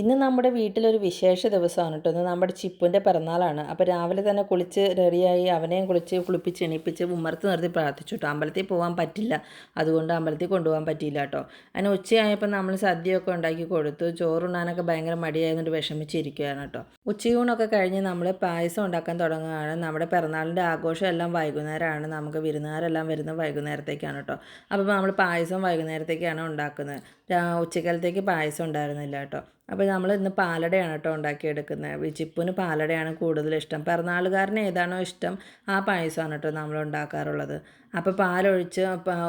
ഇന്ന് നമ്മുടെ വീട്ടിലൊരു വിശേഷ ദിവസമാണ് കേട്ടോ. ഇന്ന് നമ്മുടെ ചിപ്പുന്റെ പിറന്നാളാണ്. അപ്പോൾ രാവിലെ തന്നെ കുളിച്ച് റെഡിയായി അവനെയും കുളിച്ച് കുളിപ്പിച്ച് എണീപ്പിച്ച് ഉമ്മർത്ത് നിർത്തി പ്രാർത്ഥിച്ചു കേട്ടോ. അമ്പലത്തിൽ പോകാൻ പറ്റില്ല. അതുകൊണ്ട് അമ്പലത്തിൽ കൊണ്ടുപോകാൻ പറ്റിയില്ല കേട്ടോ. അതിന് ഉച്ചയായപ്പോൾ നമ്മൾ സദ്യയൊക്കെ ഉണ്ടാക്കി കൊടുത്തു. ചോറുണ്ണാനൊക്കെ ഭയങ്കര മടിയായതുകൊണ്ട് വിഷമിച്ചിരിക്കുകയാണ് കേട്ടോ. ഉച്ചയൂണൊക്കെ കഴിഞ്ഞ് നമ്മൾ പായസം ഉണ്ടാക്കാൻ തുടങ്ങുകയാണ്. നമ്മുടെ പിറന്നാളിന്റെ ആഘോഷം എല്ലാം വൈകുന്നേരമാണ്. നമുക്ക് വിരുന്നുകാരെല്ലാം വരുന്ന വൈകുന്നേരത്തേക്കാണ് കേട്ടോ. അപ്പോൾ നമ്മൾ പായസം വൈകുന്നേരത്തേക്കാണ് ഉണ്ടാക്കുന്നത്. ഉച്ചക്കാലത്തേക്ക് പായസം ഉണ്ടായിരുന്നില്ല കേട്ടോ. അപ്പോൾ നമ്മൾ ഇന്ന് പാലടയാണ് കേട്ടോ ഉണ്ടാക്കിയെടുക്കുന്നത് ചിപ്പുന് പാലടയാണ് കൂടുതൽ ഇഷ്ടം. പിറന്നാളുകാരന് ഏതാണോ ഇഷ്ടം ആ പായസമാണ് കേട്ടോ നമ്മൾ ഉണ്ടാക്കാറുള്ളത്. അപ്പോൾ പാലൊഴിച്ച്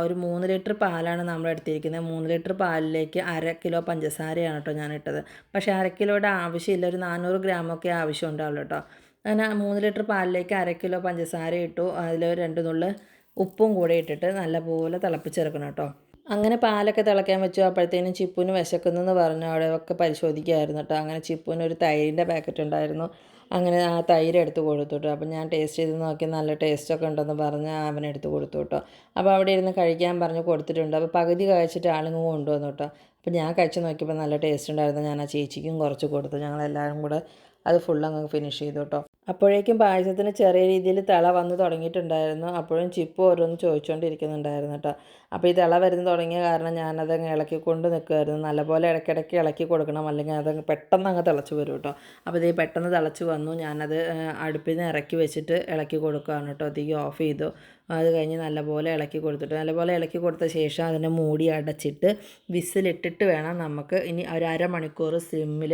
ഒരു മൂന്ന് ലിറ്റർ പാലാണ് നമ്മൾ എടുത്തിരിക്കുന്നത് മൂന്ന് ലിറ്റർ പാലിലേക്ക് അര കിലോ പഞ്ചസാരയാണ് കേട്ടോ ഞാൻ ഇട്ടത് പക്ഷേ അര കിലോയുടെ ആവശ്യമില്ല. ഒരു നാനൂറ് ഗ്രാമൊക്കെ ആവശ്യം ഉണ്ടാവുള്ളൂ കേട്ടോ അങ്ങനെ മൂന്ന് ലിറ്റർ പാലിലേക്ക് അര കിലോ പഞ്ചസാര ഇട്ടു. അതിൽ രണ്ട് നുള്ള് ഉപ്പും കൂടെ ഇട്ടിട്ട് നല്ലപോലെ തിളപ്പിച്ചെടുക്കണം കേട്ടോ അങ്ങനെ പാലൊക്കെ തിളയ്ക്കാൻ വെച്ചു. അപ്പോഴത്തേനും ചിപ്പുന് വിശക്കുന്നെന്ന് പറഞ്ഞു. അവിടെ ഒക്കെ പരിശോധിക്കുമായിരുന്നു കേട്ടോ. അങ്ങനെ ചിപ്പുന് ഒരു തൈരിന്റെ പാക്കറ്റ് ഉണ്ടായിരുന്നു. അങ്ങനെ ആ തൈര് എടുത്ത് കൊടുത്തു കേട്ടോ. അപ്പം ഞാൻ ടേസ്റ്റ് ചെയ്ത് നോക്കി. നല്ല ടേസ്റ്റൊക്കെ ഉണ്ടെന്ന് പറഞ്ഞ് അവനെടുത്ത് കൊടുത്തു കേട്ടോ. അപ്പോൾ അവിടെ ഇരുന്ന് കഴിക്കാൻ പറഞ്ഞ് കൊടുത്തിട്ടുണ്ട്. അപ്പോൾ പകുതി കഴിച്ചിട്ട് ആളിങ്ങ് കൊണ്ടുവന്നു കേട്ടോ. അപ്പോൾ ഞാൻ കഴിച്ച് നോക്കിയപ്പോൾ നല്ല ടേസ്റ്റ് ഉണ്ടായിരുന്നു. ഞാൻ ആ ചേച്ചിക്കും കുറച്ച് കൊടുത്തു. ഞങ്ങളെല്ലാവരും കൂടെ അത് ഫുൾ അങ്ങ് ഫിനിഷ് ചെയ്തു കേട്ടോ. അപ്പോഴേക്കും പായസത്തിന് ചെറിയ രീതിയിൽ തിള വന്ന് തുടങ്ങിയിട്ടുണ്ടായിരുന്നു. അപ്പോഴും ചിപ്പ് ഓരോന്ന് ചോദിച്ചുകൊണ്ടിരിക്കുന്നുണ്ടായിരുന്നു കേട്ടോ. അപ്പോൾ ഈ തിള വരുന്ന തുടങ്ങിയ കാരണം ഞാനത് ഇളക്കി കൊണ്ട് നിൽക്കുമായിരുന്നു നല്ലപോലെ ഇടയ്ക്കിടയ്ക്ക് ഇളക്കി കൊടുക്കണം. അല്ലെങ്കിൽ അത് പെട്ടെന്ന് അങ്ങ് തിളച്ച് വരും കേട്ടോ. അപ്പോൾ ഇത് പെട്ടെന്ന് തിളച്ച് വന്നു. ഞാനത് അടുപ്പിൽ നിന്ന് ഇറക്കി വെച്ചിട്ട് ഇളക്കി കൊടുക്കുകയാണ് കേട്ടോ. തീ ഓഫ് ചെയ്തു. അത് കഴിഞ്ഞ് നല്ലപോലെ ഇളക്കി കൊടുത്തിട്ട് നല്ലപോലെ ഇളക്കി കൊടുത്ത ശേഷം അതിനെ മൂടി അടച്ചിട്ട് വിസിലിട്ടിട്ട് വേണം നമുക്ക് ഇനി ഒരു അരമണിക്കൂർ സിമ്മിൽ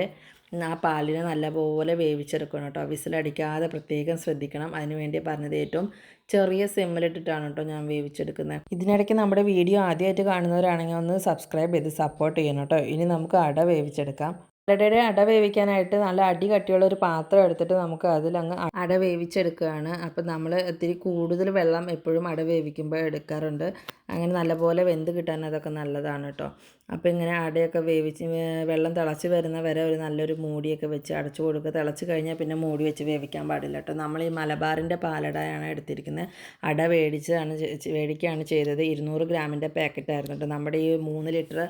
ആ പാലിനെ നല്ലപോലെ വേവിച്ചെടുക്കണം കേട്ടോ. വിസിലടിക്കാതെ പ്രത്യേകം ശ്രദ്ധിക്കണം. അതിന് വേണ്ടി പറഞ്ഞത് ഏറ്റവും ചെറിയ സിമ്മിലിട്ടിട്ടാണ് കേട്ടോ ഞാൻ വേവിച്ചെടുക്കുന്നത്. ഇതിനിടയ്ക്ക് നമ്മുടെ വീഡിയോ ആദ്യമായിട്ട് കാണുന്നവരാണെങ്കിൽ ഒന്ന് സബ്സ്ക്രൈബ് ചെയ്ത് സപ്പോർട്ട് ചെയ്യണം കേട്ടോ. ഇനി നമുക്ക് അട വേവിച്ചെടുക്കാം. അടയുടെ അട വേവിക്കാനായിട്ട് നല്ല അടി കട്ടിയുള്ള ഒരു പാത്രം എടുത്തിട്ട് നമുക്ക് അതിലങ്ങ് അട വേവിച്ചെടുക്കുകയാണ്. അപ്പം നമ്മൾ ഇത്തിരി കൂടുതൽ വെള്ളം എപ്പോഴും അട വേവിക്കുമ്പോൾ എടുക്കാറുണ്ട്. അങ്ങനെ നല്ലപോലെ വെന്ത് കിട്ടാൻ അതൊക്കെ നല്ലതാണ് കേട്ടോ. അപ്പോൾ ഇങ്ങനെ അടയൊക്കെ വേവിച്ച് വെള്ളം തിളച്ച് വരുന്ന വരെ ഒരു നല്ലൊരു മൂടിയൊക്കെ വെച്ച് അടച്ചു കൊടുക്കുക. തിളച്ച് കഴിഞ്ഞാൽ പിന്നെ മൂടി വെച്ച് വേവിക്കാൻ പാടില്ല കേട്ടോ. നമ്മൾ ഈ മലബാറിന്റെ പാലടയാണ് എടുത്തിരിക്കുന്നത്. അട മേടിച്ചാണ് മേടിക്കുകയാണ് ചെയ്തത്. ഇരുന്നൂറ് ഗ്രാമിന്റെ പാക്കറ്റായിരുന്നു കേട്ടോ. നമ്മുടെ ഈ മൂന്ന് ലിറ്റർ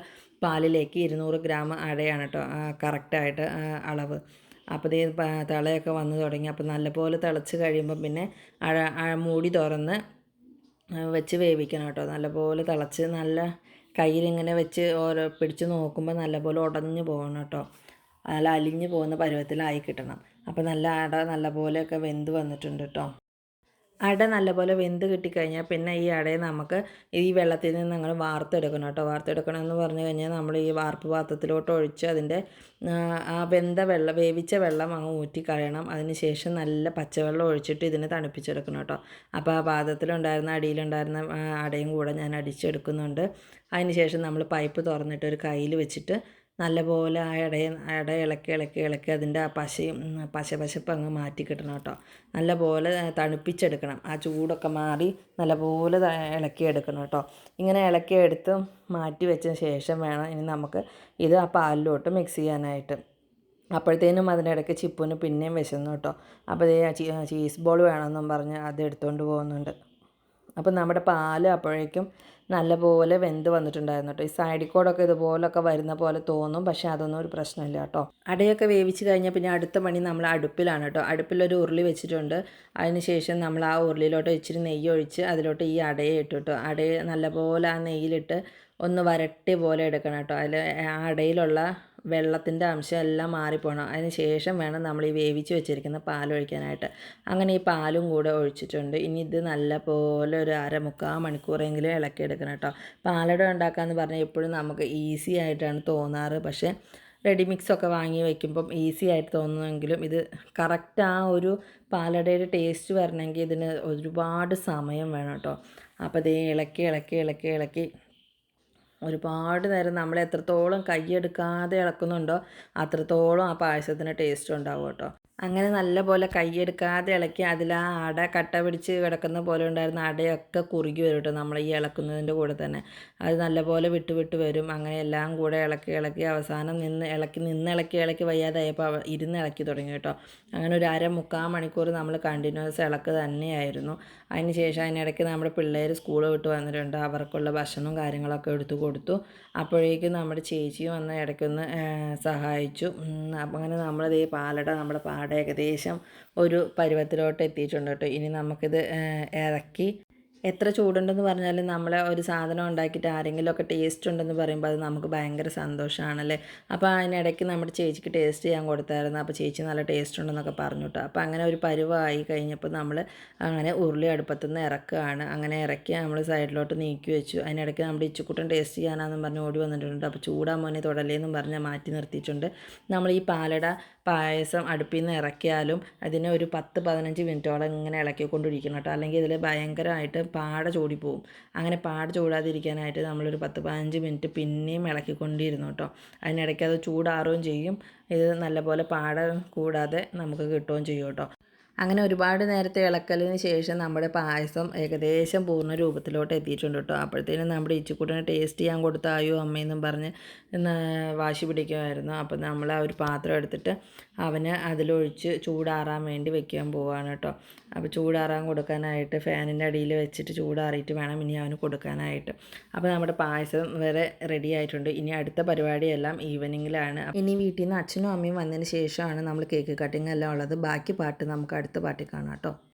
പാലിലേക്ക് ഇരുന്നൂറ് ഗ്രാം അടയാണ് കേട്ടോ കറക്റ്റായിട്ട് അളവ്. അപ്പോൾ ഇത് തിളയൊക്കെ വന്ന് തുടങ്ങി. അപ്പോൾ നല്ലപോലെ തിളച്ച് കഴിയുമ്പോൾ പിന്നെ അഴ മൂടി തുറന്ന് വെച്ച് വേവിക്കണം കേട്ടോ നല്ലപോലെ തിളച്ച് നല്ല കയ്യിലിങ്ങനെ വെച്ച് ഓരോ പിടിച്ച് നോക്കുമ്പോൾ നല്ലപോലെ ഉടഞ്ഞു പോകണം കേട്ടോ നല്ല അലിഞ്ഞു പോകുന്ന പരുവത്തിലായി കിട്ടണം. അപ്പോൾ നല്ല അട നല്ലപോലെയൊക്കെ വെന്ത് വന്നിട്ടുണ്ട് കേട്ടോ അട നല്ലപോലെ വെന്ത് കിട്ടിക്കഴിഞ്ഞാൽ പിന്നെ ഈ അടയെ നമുക്ക് ഈ വെള്ളത്തിൽ നിന്ന് നിങ്ങൾ വാർത്തെടുക്കണം കേട്ടോ. വാർത്തെടുക്കണം എന്ന് പറഞ്ഞു കഴിഞ്ഞാൽ നമ്മൾ ഈ വാർപ്പ് പാത്രത്തിലോട്ട് ഒഴിച്ച് അതിന്റെ ആ, വെന്ത വെള്ളം വേവിച്ച വെള്ളം അങ്ങ് ഊറ്റി കളയണം. അതിന് ശേഷം നല്ല പച്ചവെള്ളം ഒഴിച്ചിട്ട് ഇതിനെ തണുപ്പിച്ചെടുക്കണം കേട്ടോ. അപ്പോൾ ആ പാത്രത്തിലുണ്ടായിരുന്ന അടിയിലുണ്ടായിരുന്ന അടയും കൂടെ ഞാൻ അടിച്ചെടുക്കുന്നുണ്ട്. അതിന് ശേഷം നമ്മൾ പൈപ്പ് തുറന്നിട്ട് ഒരു കയ്യിൽ വെച്ചിട്ട് നല്ലപോലെ ആ ഇടയെ ഇട ഇളക്കി ഇളക്കി ഇളക്കി അതിന്റെ ആ പശയും പശ പശപ്പ് അങ്ങ് മാറ്റി കിട്ടണം കേട്ടോ. നല്ലപോലെ തണുപ്പിച്ചെടുക്കണം. ആ ചൂടൊക്കെ മാറി നല്ലപോലെ ഇളക്കി എടുക്കണം കേട്ടോ. ഇങ്ങനെ ഇളക്കിയെടുത്ത് മാറ്റി വെച്ചതിന് ശേഷം വേണം ഇനി നമുക്ക് ഇത് ആ പാലിലോട്ട് മിക്സ് ചെയ്യാനായിട്ട്. അപ്പോഴത്തേനും അതിനിടയ്ക്ക് ചിപ്പുന് പിന്നെയും വിശന്നു കേട്ടോ. അപ്പോൾ ചീസ് ബോൾ വേണമെന്നും പറഞ്ഞ് അത് എടുത്തുകൊണ്ട് പോകുന്നുണ്ട്. അപ്പം നമ്മുടെ പാൽ അപ്പോഴേക്കും നല്ലപോലെ വെന്ത് വന്നിട്ടുണ്ടായിരുന്നു കേട്ടോ. ഈ സൈഡിൽ കൂടൊക്കെ ഇതുപോലൊക്കെ വരുന്ന പോലെ തോന്നും പക്ഷേ അതൊന്നും ഒരു പ്രശ്നമില്ല കേട്ടോ. അടയൊക്കെ വേവിച്ച് കഴിഞ്ഞാൽ പിന്നെ അടുത്ത പണി നമ്മൾ അടുപ്പിലാണ് കേട്ടോ. അടുപ്പിലൊരു ഉരുളി വെച്ചിട്ടുണ്ട്. അതിന് ശേഷം നമ്മൾ ആ ഉരുളിയിലോട്ട് ഇച്ചിരി നെയ്യ് ഒഴിച്ച് അതിലോട്ട് ഈ അടയെ ഇട്ടു കേട്ടോ. അടയെ നല്ലപോലെ ആ നെയ്യിലിട്ട് ഒന്ന് വരട്ടി പോലെ എടുക്കണം കേട്ടോ. അതിൽ ആ അടയിലുള്ള വെള്ളത്തിന്റെ അംശം എല്ലാം മാറിപ്പോണം. അതിന് ശേഷം വേണം നമ്മൾ ഈ വേവിച്ച് വെച്ചിരിക്കുന്ന പാൽ ഒഴിക്കാനായിട്ട്. അങ്ങനെ ഈ പാലും കൂടെ ഒഴിച്ചിട്ടുണ്ട്. ഇനി ഇത് നല്ല പോലെ ഒരു അര മുക്കാൽ മണിക്കൂറെങ്കിലും ഇളക്കിയെടുക്കണം കേട്ടോ. പാലട ഉണ്ടാക്കാമെന്ന് പറഞ്ഞാൽ എപ്പോഴും നമുക്ക് ഈസി ആയിട്ടാണ് തോന്നാറ്. പക്ഷേ റെഡി മിക്സ് ഒക്കെ വാങ്ങി വയ്ക്കുമ്പം ഈസി ആയിട്ട് തോന്നുമെങ്കിലും ഇത് കറക്റ്റ് ആ ഒരു പാലടയുടെ ടേസ്റ്റ് വരണമെങ്കിൽ ഇതിന് ഒരുപാട് സമയം വേണം കേട്ടോ. അപ്പോൾ ഇത് ഇളക്കി ഇളക്കി ഇളക്കി ഇളക്കി ഒരുപാട് നേരം നമ്മൾ എത്രത്തോളം കൈയെടുക്കാതെ ഇളക്കുന്നുണ്ടോ അത്രത്തോളം ആ പായസത്തിന് ടേസ്റ്റ് ഉണ്ടാവും കേട്ടോ. അങ്ങനെ നല്ലപോലെ കൈയെടുക്കാതെ ഇളക്കി അതിൽ ആ അട കട്ട പിടിച്ച് കിടക്കുന്ന പോലെ ഉണ്ടായിരുന്ന അടയൊക്കെ കുറുകി വരും കേട്ടോ നമ്മൾ ഈ ഇളക്കുന്നതിന്റെ കൂടെ തന്നെ. അത് നല്ലപോലെ വിട്ട് വിട്ട് വരും. അങ്ങനെ എല്ലാം കൂടെ ഇളക്കി ഇളക്കി അവസാനം നിന്ന് ഇളക്കി നിന്ന് ഇളക്കി ഇളക്കി വയ്യാതായപ്പോൾ ഇരുന്ന് ഇളക്കി തുടങ്ങി കേട്ടോ. അങ്ങനെ ഒരു അര മുക്കാൽ മണിക്കൂർ നമ്മൾ കണ്ടിന്യൂസ് ഇളക്ക് തന്നെയായിരുന്നു. അതിന് ശേഷം അതിനിടയ്ക്ക് നമ്മുടെ പിള്ളേർ സ്കൂൾ വിട്ട് വന്നിട്ടുണ്ട്. അവർക്കുള്ള ഭക്ഷണവും കാര്യങ്ങളൊക്കെ എടുത്തു കൊടുത്തു. അപ്പോഴേക്കും നമ്മുടെ ചേച്ചിയും വന്ന് ഇടയ്ക്കൊന്ന് സഹായിച്ചു. അങ്ങനെ നമ്മളിത് പാലട നമ്മുടെ പാട ഏകദേശം ഒരു പരുവത്തിലോട്ട് എത്തിയിട്ടുണ്ട് കേട്ടോ. ഇനി നമുക്കിത് ഇറക്കി എത്ര ചൂടുണ്ടെന്ന് പറഞ്ഞാലും നമ്മൾ ഒരു സാധനം ഉണ്ടാക്കിയിട്ട് ആരെങ്കിലുമൊക്കെ ടേസ്റ്റ് ഉണ്ടെന്ന് പറയുമ്പോൾ അത് നമുക്ക് ഭയങ്കര സന്തോഷമാണല്ലേ അപ്പോൾ അതിനിടയ്ക്ക് നമ്മുടെ ചേച്ചിക്ക് ടേസ്റ്റ് ചെയ്യാൻ കൊടുത്തായിരുന്നു. അപ്പോൾ ചേച്ചി നല്ല ടേസ്റ്റ് ഉണ്ടെന്നൊക്കെ പറഞ്ഞു കേട്ടോ. അപ്പോൾ അങ്ങനെ ഒരു പരുവായി കഴിഞ്ഞപ്പോൾ നമ്മൾ അങ്ങനെ ഉരുളി അടുപ്പത്തു നിന്ന് ഇറക്കുകയാണ്. അങ്ങനെ ഇറക്കി നമ്മൾ സൈഡിലോട്ട് നീക്കി വെച്ചു. അതിനിടയ്ക്ക് നമ്മുടെ ഇച്ചുക്കുട്ടൻ ടേസ്റ്റ് ചെയ്യാനാണെന്നും പറഞ്ഞ് ഓടി വന്നിട്ടുണ്ട്. അപ്പോൾ ചൂടാ മോനെ തൊടലേന്നും പറഞ്ഞ് മാറ്റി നിർത്തിയിട്ടുണ്ട്. നമ്മൾ ഈ പാലട പായസം അടുപ്പിൽ നിന്ന് ഇറക്കിയാലും അതിനെ ഒരു പത്ത് പതിനഞ്ച് മിനിറ്റോളം ഇങ്ങനെ ഇളക്കിക്കൊണ്ടിരിക്കണം കേട്ടോ. അല്ലെങ്കിൽ ഇതിൽ ഭയങ്കരമായിട്ട് പാട ചൂടിപ്പോവും. അങ്ങനെ പാട ചൂടാതിരിക്കാനായിട്ട് നമ്മളൊരു പത്ത് പതിനഞ്ച് മിനിറ്റ് പിന്നെയും ഇളക്കിക്കൊണ്ടിരുന്നു കേട്ടോ. അതിനിടയ്ക്ക് അത് ചൂടാറുകയും ചെയ്യും. ഇത് നല്ലപോലെ പാട കൂടാതെ നമുക്ക് കിട്ടുകയും ചെയ്യും കേട്ടോ. അങ്ങനെ ഒരുപാട് നേരത്തെ ഇളക്കലിന് ശേഷം നമ്മുടെ പായസം ഏകദേശം പൂർണ രൂപത്തിലോട്ട് എത്തിയിട്ടുണ്ട് കേട്ടോ. അപ്പോഴത്തേനും നമ്മുടെ ഇച്ചിക്കൂട്ടിന് ടേസ്റ്റ് ചെയ്യാൻ കൊടുത്തായോ അമ്മയെന്നും പറഞ്ഞ് വാശി പിടിക്കുമായിരുന്നു. അപ്പോൾ നമ്മൾ ആ ഒരു പാത്രം എടുത്തിട്ട് അവന് അതിലൊഴിച്ച് ചൂടാറാൻ വേണ്ടി വെക്കാൻ പോവാണ് കേട്ടോ. അപ്പോൾ ചൂടാറാൻ കൊടുക്കാനായിട്ട് ഫാനിന്റെ അടിയിൽ വെച്ചിട്ട് ചൂടാറിയിട്ട് വേണം ഇനി അവന് കൊടുക്കാനായിട്ട്. അപ്പോൾ നമ്മുടെ പായസം വരെ റെഡി ആയിട്ടുണ്ട്. ഇനി അടുത്ത പരിപാടിയെല്ലാം ഈവനിങ്ങിലാണ് ഇനി വീട്ടിൽ നിന്ന് അച്ഛനും അമ്മയും വന്നതിന് ശേഷമാണ് നമ്മൾ കേക്ക് കട്ടിങ് എല്ലാം ഉള്ളത്. ബാക്കി പാട്ട് നമുക്ക് അടുത്ത പാട്ടിൽ കാണാം കേട്ടോ.